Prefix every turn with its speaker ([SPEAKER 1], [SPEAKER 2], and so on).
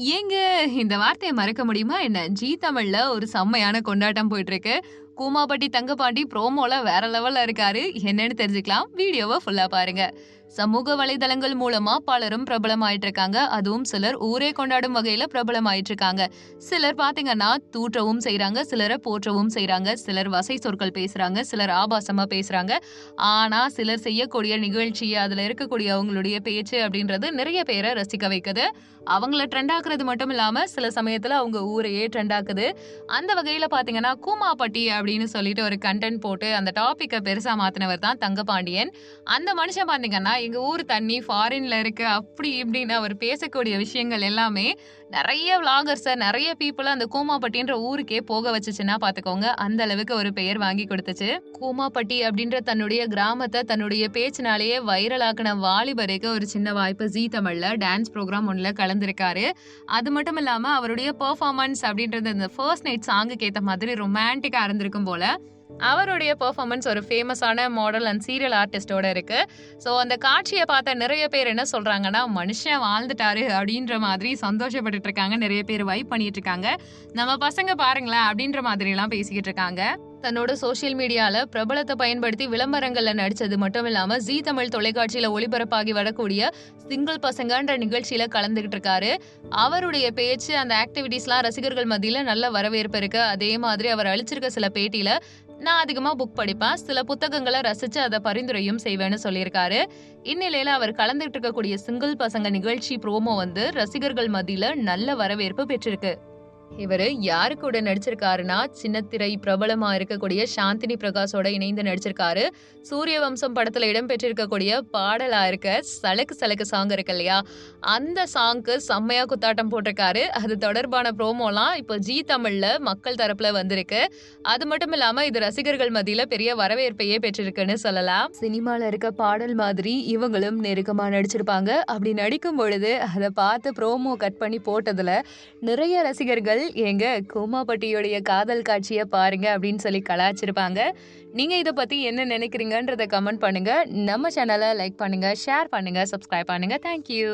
[SPEAKER 1] ஏங்க இந்த வார்த்தைய மறக்க முடியுமா என்ன? ஜீ தமிழ்ல ஒரு செம்மையான கொண்டாட்டம் போயிட்டு இருக்கு. கூமாபட்டி தங்கபாண்டி ப்ரோமோல வேற லெவல்ல இருக்காரு. என்னன்னு தெரிஞ்சுக்கலாம். வீடியோவை ஃபுல்லா பாருங்க. சமூக வலைதளங்கள் மூலமா பலரும் பிரபலமாயிட்டு இருக்காங்க. அதுவும் சிலர் ஊரே கொண்டாடும் வகையில பிரபலமாயிட்டு இருக்காங்க. சிலர் பாத்தீங்கன்னா தூற்றவும் செய்யறாங்க சிலரை போற்றவும் செய்யறாங்க சிலர் வசை சொற்கள் பேசுறாங்க. சிலர் ஆபாசமா பேசுறாங்க. ஆனா சிலர் செய்யக்கூடிய நிகழ்ச்சி, அதுல இருக்கக்கூடிய அவங்களுடைய பேச்சு அப்படின்றது நிறைய பேரை ரசிக்க வைக்குது. அவங்கள ட்ரெண்ட் ஆக்குறது மட்டும் இல்லாம சில சமயத்துல அவங்க ஊரையே ட்ரெண்ட் ஆக்குது. அந்த வகையில பாத்தீங்கன்னா கூமாப்பட்டி அப்படின்னு சொல்லிட்டு ஒரு கன்டென்ட் போட்டு அந்த டாப்பிக்கை பெருசாக மாத்துனவர் தான் தங்கபாண்டியன். அந்த மனுஷன் பார்த்தீங்கன்னா எங்கள் ஊர் தண்ணி ஃபாரின்ல இருக்கு அப்படி இப்படின்னு அவர் பேசக்கூடிய விஷயங்கள் எல்லாமே நிறைய விளாகர்ஸை நிறைய பீப்புளை அந்த கூமாப்பட்டின்ற ஊருக்கே போக வச்சுச்சுன்னா பார்த்துக்கோங்க அந்த அளவுக்கு ஒரு பெயர் வாங்கி கொடுத்துச்சு. கூமாப்பட்டி அப்படின்ற தன்னுடைய கிராமத்தை தன்னுடைய பேச்சினாலேயே வைரலாக்கின வாலிபருக்கு ஒரு சின்ன வாய்ப்பு ஜீ தமிழில் டான்ஸ் ப்ரோக்ராம் ஒன்றில் கலந்துருக்காரு அது மட்டும் இல்லாமல் அவருடைய பர்ஃபார்மன்ஸ் அப்படின்றது இந்த ஃபர்ஸ்ட் நைட் சாங்குக்கு ஏற்ற மாதிரி ரொமான்டிக்காக இருந்திருக்கும் போல. அவருடைய பெர்ஃபார்மன்ஸ் ஒரு ஃபேமஸான மாடல் அண்ட் சீரியல் ஆர்டிஸ்டோட இருக்கு. ஸோ அந்த காட்சியை பார்த்த நிறைய பேர் என்ன சொல்றாங்கன்னா, மனுஷன் வாழ்ந்துட்டாரு அப்படின்ற மாதிரி சந்தோஷப்பட்டுட்டு இருக்காங்க. நிறைய பேர் வைப் பண்ணிட்டு இருக்காங்க. நம்ம பசங்க பாருங்களேன் அப்படின்ற மாதிரிலாம் பேசிக்கிட்டு இருக்காங்க. தன்னோட சோஷியல் மீடியால பிரபலத்தை பயன்படுத்தி விளம்பரங்கள்ல நடிச்சது மட்டும் இல்லாம ஜீ தமிழ் தொலைக்காட்சியில ஒளிபரப்பாகி வரக்கூடிய சிங்கிள் பசங்கன்ற நிகழ்ச்சியில கலந்துகிட்டு இருக்காரு. அவருடைய பேச்சு அந்த ஆக்டிவிட்டிஸ்லாம் ரசிகர்கள் மத்தியில நல்ல வரவேற்பு இருக்கு. அதே மாதிரி அவர் அளிச்சிருக்க சில பேட்டியில நான் அதிகமா புக் படிப்பேன். சில புத்தகங்களை ரசிச்சு அதை பரிந்துரையும் செய்வேன்னு சொல்லியிருக்காரு. இந்நிலையில அவர் கலந்துகிட்டு இருக்கக்கூடிய சிங்கிள் பசங்க நிகழ்ச்சி ப்ரோமோ வந்து ரசிகர்கள் மத்தியில நல்ல வரவேற்பு பெற்றிருக்கு. இவர் யாரு கூட நடிச்சிருக்காருன்னா, சின்னத்திரை பிரபலமா இருக்கக்கூடிய சாந்தினி பிரகாஷோட இணைந்து நடிச்சிருக்காரு. சூரிய வம்சம் படத்துல இடம்பெற்றிருக்கக்கூடிய பாடலா இருக்க சலக்கு சலக்கு சாங் இருக்கு இல்லையா? அந்த சாங்க்கு செம்மையா குத்தாட்டம் போட்டிருக்காரு. அது தொடர்பான ப்ரோமோலாம் இப்போ ஜீ தமிழ்ல மக்கள் தரப்புல வந்திருக்கு. அது மட்டும் இல்லாம இது ரசிகர்கள் மத்தியில பெரிய வரவேற்பையே பெற்றிருக்குன்னு சொல்லலாம். சினிமால இருக்க பாடல் மாதிரி இவங்களும் நெருக்கமா நடிச்சிருப்பாங்க. அப்படி நடிக்கும் பொழுது அதை பார்த்து ப்ரோமோ கட் பண்ணி போட்டதுல நிறைய ரசிகர்கள் மக்கள் எங்க கோமாபட்டியோடைய காதல் காட்சியை பாருங்க அப்படின்னு சொல்லி கலாச்சிருப்பாங்க நீங்க இதை பத்தி என்ன நினைக்கிறீங்கன்றத கமெண்ட் பண்ணுங்க. நம்ம சேனலை லைக் பண்ணுங்க, ஷேர் பண்ணுங்க, சப்ஸ்கிரைப் பண்ணுங்க. Thank you.